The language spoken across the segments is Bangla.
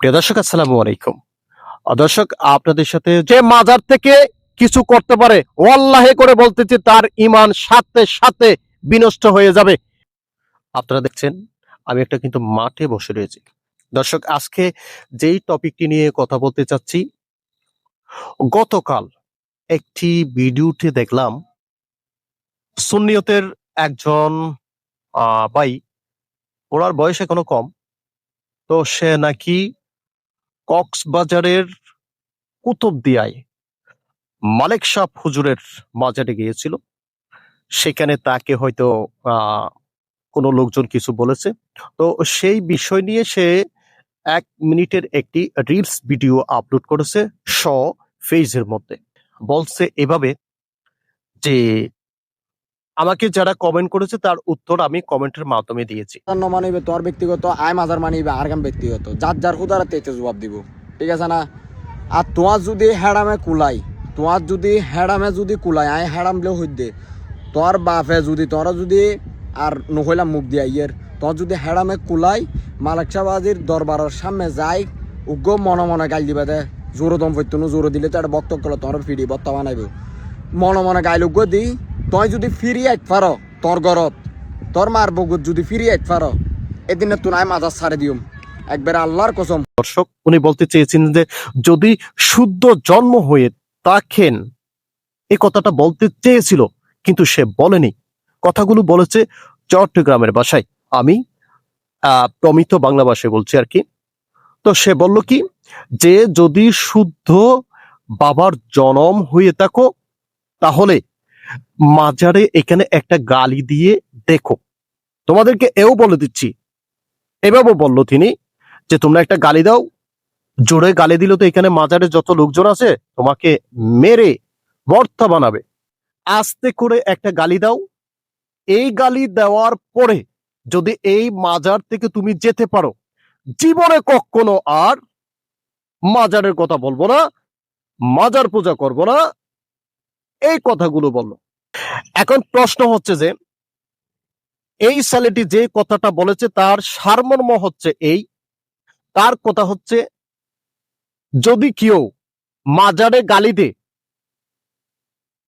প্রিয় দর্শক, আসসালামু আলাইকুম। দর্শক, আপনাদের সাথে যে মাজার থেকে কিছু করতে পারে, ওয়াল্লাহে করে বলতেছি, তার ইমান সাথে সাথে বিনষ্ট হয়ে যাবে। আপনারা দেখছেন, আমি একটা কিন্তু মাঠে বসে রয়েছি। দর্শক, আজকে যেই টপিকটি নিয়ে কথা বলতে চাচ্ছি, গতকাল একটি ভিডিওতে দেখলাম, সুন্নিয়তের একজন ভাই, ওনার বয়স এখনও কম, তো সে নাকি কক্সবাজারের কুতুবদিয়ায় মালেক শাহ হুজুরের মাজারে গিয়েছিল। সেখানে তাকে হয়তো কোনো লোকজন কিছু বলেছে। তো সেই বিষয় নিয়ে সে এক মিনিটের একটি রিলস ভিডিও আপলোড করেছে শ ফেজের মধ্যে। বলছে এভাবে যে আমাকে যারা কমেন্ট করেছে, তার উত্তর আমি কমেন্টের মাধ্যমে দিয়েছি। মানিবে তোর ব্যক্তিগত, আয় মাজার মানিবে আর কাম ব্যক্তিগত। যার যার হুদারা তেতে জবাব দিব। ঠিক আছে না? আর তোমার যদি হেডামে কুলাই তোমার যদি হেডামে যদি কুলাই, আয় হেডাম লে হই দে। তোর বাপে যদি, তোরা যদি আর নহইলাম মুখ দিয়া ইয়ের, তোর যদি হেডামে কুলাই মালেকশাবাজির দরবারের সামনে যাই, উগ্র মনে মনে গাইল দিবে দে। জোরো দম ফইতুনো, জোরো দিলে তো একটা বক্তব্য তোর ফিরি বত্তা বানাইব। মনে মনে গাইল উগ্র দি তই যদি ফিরি আইত পার তোর ঘরত তোর মার বগুত যদি ফিরি আইত পার এদিনে তুই নাই মাজার ছাড়ে দিউম একবার আল্লাহর কসম। দর্শক উনি বলতে চেয়েছেন যে যদি শুদ্ধ জন্ম হয়ে থাকেন এই কথাটা বলতে চেয়েছিল, কিন্তু সে বলেনি। কথাগুলো বলেছে চট্টগ্রামের ভাষায় আমি প্রমিত বাংলা ভাষায় বলছি আর কি। তো সে বলল কি, যে যদি শুদ্ধ বাবার জনম হয়ে থাকো, তাহলে মাজারে এখানে একটা গালি দিয়ে দেখো। তোমাদেরকে এও বলে দিচ্ছি। এভাবে বলল তিনি যে, তোমরা একটা গালি দাও। জোরে গালি দিল তো এখানে মাজারে যত লোকজন আছে, তোমাকে মেরে ভর্তা বানাবে। আস্তে করে একটা গালি দাও। এই গালি দেওয়ার পরে যদি এই মাজার থেকে তুমি যেতে পারো, জীবনে কখনো আর মাজারের কথা বলব না মাজার পূজা করব না এই কথাগুলো বলল। এখন প্রশ্ন হচ্ছে যে, এই ছেলেটি যে কথাটা বলেছে তার সারমর্ম হচ্ছে এই, তার কথা হচ্ছে, যদি কেউ মাজারে গালি দে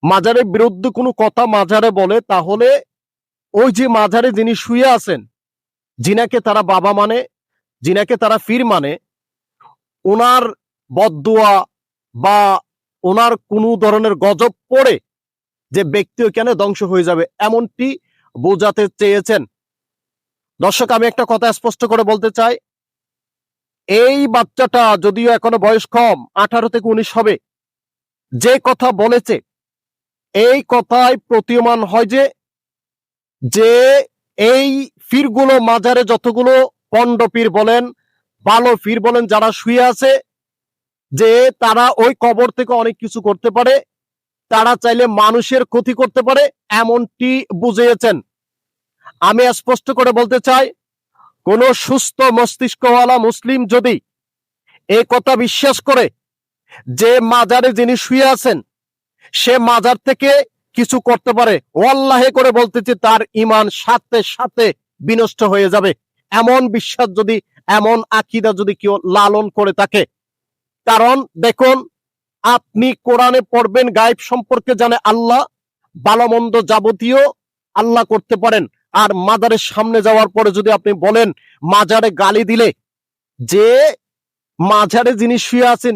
মাজারের বিরুদ্ধে কোনো কথা মাজারে বলে, তাহলে ওই যে মাজারে যিনি শুয়ে আছেন, যিনাকে তারা বাবা মানে যিনাকে তারা ফির মানে ওনার বদুয়া বা ওনার কোনো ধরনের গজব পড়ে যে ব্যক্তি ওখানে ধ্বংস হয়ে যাবে এমনটি বোঝাতে চেয়েছেন। দর্শক, আমি একটা কথা স্পষ্ট করে বলতে চাই। এই বাচ্চাটা যদিও এখনও বয়স কম, আঠারো থেকে উনিশ হবে, যে কথা বলেছে, এই কথায় প্রতীয়মান হয় যে যে এই ফিরগুলো মাজারে যতগুলো পণ্ড পীর বলেন ভালো ফির বলেন, যারা শুয়ে আছে যে তারা ওই কবর থেকে অনেক কিছু করতে পারে, তারা চাইলে মানুষের ক্ষতি করতে পারে, এমনটি বুঝিয়েছেন। আমি স্পষ্ট করে বলতে চাই, কোন সুস্থ মস্তিষ্কওয়ালা মুসলিম যদি এ কথা বিশ্বাস করে যে মাজারে যিনি শুয়ে আছেন, সে মাজার থেকে কিছু করতে পারে, ওয়াল্লাহে করে বলতেছি তার ইমান সাথে সাথে বিনষ্ট হয়ে যাবে। এমন বিশ্বাস যদি, এমন আকিদা যদি কেউ লালন করে থাকে কারণ দেখুন, আপনি কোরআনে পড়বেন, গায়েব সম্পর্কে জানে আল্লাহ, ভালো মন্দ যাবতীয় আল্লাহ করতে পারেন। আর মাজারের সামনে যাওয়ার পরে যদি আপনি বলেন, মাজারে গালি দিলে, যে মাজারে যিনি শুয়ে আছেন,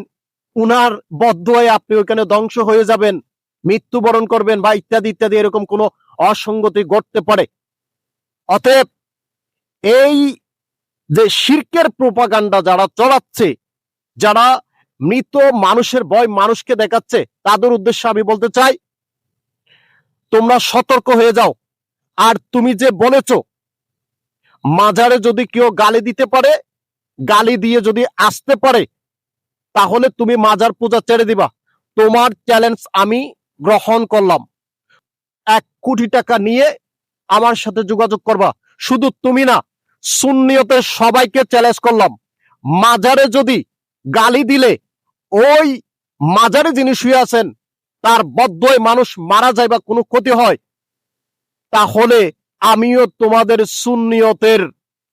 উনার বদ্ধ বদ্ধয়ে আপনি ওইখানে ধ্বংস হয়ে যাবেন, মৃত্যুবরণ করবেন বা ইত্যাদি ইত্যাদি এরকম কোনো অসঙ্গতি ঘটতে পারে। অতএব এই যে শির্কের প্রোপাগান্ডা যারা চড়াচ্ছে, যারা মৃত মানুষের ভয় মানুষকে দেখাচ্ছে। তাদের উদ্দেশ্যে আমি বলতে চাই, তোমরা সতর্ক হয়ে যাও। আর তুমি যে বলেছ, মাজারে যদি কেউ গালি দিতে পারে, গালি দিয়ে যদি আসতে পারে, তাহলে তুমি মাজার পূজা ছেড়ে দিবা। তোমার চ্যালেঞ্জ আমি গ্রহণ করলাম। এক কোটি টাকা নিয়ে আমার সাথে যোগাযোগ করবা। শুধু তুমি না, সুন্নিয়তের সবাইকে চ্যালেঞ্জ করলাম। মাজারে যদি গালি দিলে ওই মাজারে যিনি শুয়ে আছেন, তার বদ্ধই মানুষ মারা যায় বা কোনো ক্ষতি হয়, তাহলে আমিও তোমাদের সুন্নিয়তের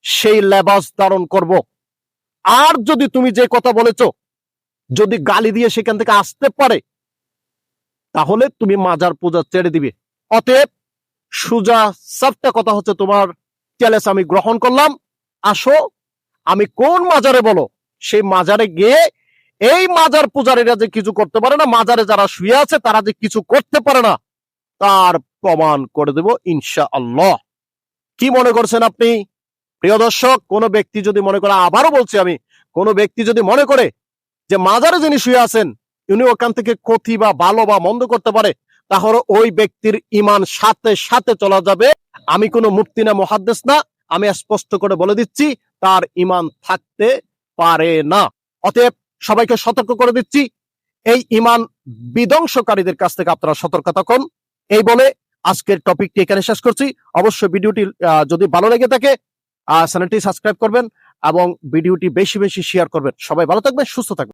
সেই লেবাস ধারণ করব। আর যদি তুমি যে কথা বলেছ, যদি গালি দিয়ে সেখান থেকে আসতে পারে, তাহলে তুমি মাজার পূজা ছেড়ে দিবে। অতএব সুজা সাফটা কথা হচ্ছে তোমার চ্যালেঞ্জ আমি গ্রহণ করলাম। আসো, আমি কোন মাজারে বলো? সেই মাজারে গিয়ে এই মাজার পূজারীরা যে কিছু করতে পারে না, মাজারে যারা শুয়ে আছে তারা যে কিছু করতে পারে না, তার প্রমাণ করে দেব ইনশা আল্লাহ কি মনে করছেন আপনি? প্রিয় দর্শক, কোন ব্যক্তি যদি মনে করে, আবারও বলছি আমি, কোন ব্যক্তি যদি মনে করে যে মাজারে যিনি শুয়ে আছেন, উনি ওখান থেকে ক্ষতি বা ভালো বা মন্দ করতে পারে, তাহলে ওই ব্যক্তির ইমান সাথে সাথে চলা যাবে। আমি কোনো মুক্তি না মহাদ্দেশ না, আমি স্পষ্ট করে বলে দিচ্ছি, তার ইমান থাকতে পারে না। অতএব সবাইকে সতর্ক করে দিচ্ছি। এই ইমান বিধ্বংসকারীদের কাছ থেকে আপনারা সতর্ক থাকুন। এই বলে আজকের টপিকটি এখানে শেষ করছি। অবশ্যই ভিডিওটি যদি ভালো লেগে থাকে চ্যানেলটি সাবস্ক্রাইব করবেন এবং ভিডিওটি বেশি বেশি শেয়ার করবেন। সবাই ভালো থাকবেন, সুস্থ থাকবেন।